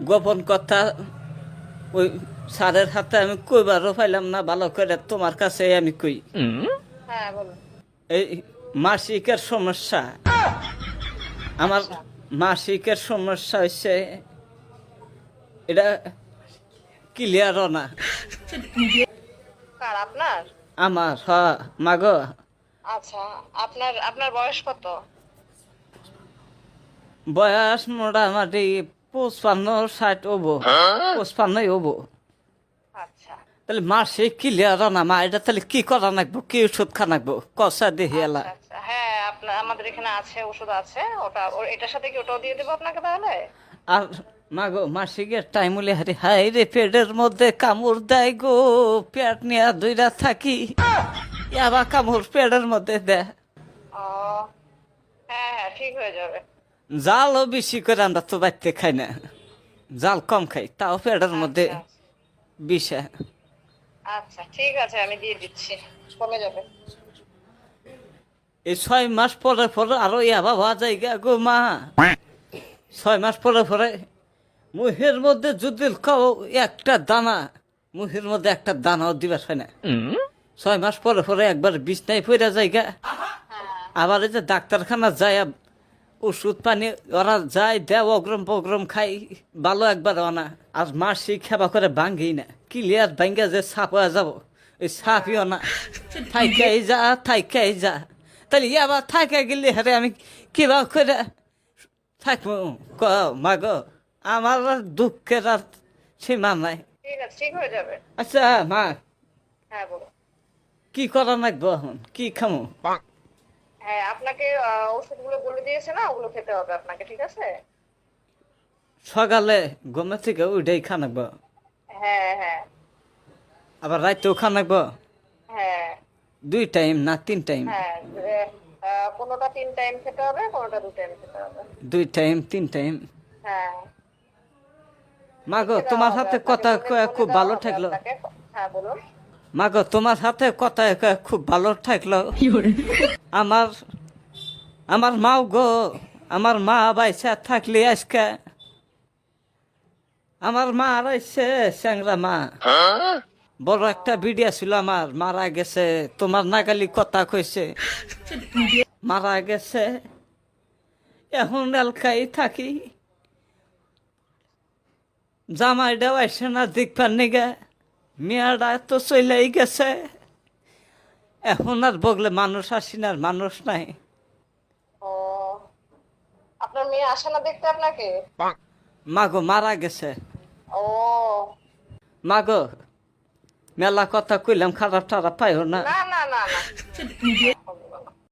গোপন কথা ওই স্যারের হাতে আমি কইবারও পাইলাম না ভালো করে তোমার কাছে আমি কই। হ্যাঁ এই মাসিকের সমস্যা। আমার মাসিকের সমস্যা হচ্ছে এটা ক্লিয়ারও না। আপনার? আমার হ মাগ। আচ্ছা আপনার আপনার বয়স কত? বয়স মোটামুটি পঁচপান্ন ষাট হব। পঁচপান্নই হব। আচ্ছা। তাহলে মা এটা তাহলে কি করা নাকবো কি ওষুধ খা নাকবো কষা এলা। আচ্ছা। হ্যাঁ আপনার আমাদের এখানে আছে ওষুধ আছে। ওটা এটার সাথে কি ওটাও দিয়ে দেবো আপনাকে তাহলে? আর মাগো মাসিকের টাইম হলে হারে হাই রে পেটের মধ্যে কামড় দেয় গো। পেট নিয়ে দুইরা থাকি। আবার কামড় পেটের মধ্যে দেয়। হ্যাঁ হ্যাঁ ঠিক হয়ে যাবে। জালও বেশি করে আমরা তো বাড়তে খাই না। জাল কম খাই তাও পেটের মধ্যে আচ্ছা, বিষা। আচ্ছা ঠিক আছে আমি দিয়ে দিচ্ছি কমে যাবে। এই ছয় মাস পরে পরে আরও ইয়াবা হওয়া জায়গা গো মা। ছয় মাস পরে পরে মুহের মধ্যে যদি খাও একটা দানা মুহের মধ্যে একটা দানাও দিবার হয় না। ছয় মাস পরে পরে একবার বিছনায় পড়া জায়গা। আবার এই যে ডাক্তারখানা যায় ওষুধ পানি ওরা যায় দেয় অগ্রম প্রগ্রম খাই ভালো একবার আনা আর মাসি খেবা করে ভাঙ্গি না। ক্লিয়ার ভাঙ্গা যে সাপ হয়ে যাব ওই সাপিও না থাইকাই যা থাইকাই যা। তাহলে আবার থাকা গেলে হারে আমি কিবা করে থাকব? ক মাগ আমার আর দুঃখের আর সীমা নাই। আচ্ছা মা। হ্যাঁ কি করা লাগবো এখন? কি খামো? হ্যাঁ আপনাকে ওষুধগুলো বলে দিয়েছে না ওগুলো খেতে হবে আপনাকে ঠিক আছে? সকালে ঘুমে থেকে উঠেই খানাকবো হ্যাঁ হ্যাঁ। আবার রাতেও খানাকবো হ্যাঁ। দুই টাইম না তিন টাইম হ্যাঁ কোনোটা তিন টাইম খেতে হবে কোনোটা দু টাইম খেতে হবে। দুই টাইম তিন টাইম হ্যাঁ। মাগো তোমার সাথে কথা খুব ভালো ঠেকলো। আপনাকে। হ্যাঁ বলুন। মাগো তোমার হাতে কথা খুব ভালো থাকল। আমার আমার মাও গো আমার মা বাইসা থাকলে আজকে। আমার মা আইছে স্যাংরা মা। বড় একটা ভিডিও ছিল আমার মারা গেছে তোমার নাগালি কথা কইছে। মারা গেছে এখন এলকাই থাকি। জামাইটাও আসে না দেখবার নিগে। মেয়াটা এত চলেই গেছে। এখন আর বগলে মানুষ আসি না আর মানুষ নাই। আপনার মেয়ে আসে না দেখতে আপনাকে? মাগো মারা গেছে। ও। মাগো মেলা কথা কইলাম খারাপ টারাপ পাইও না না না না।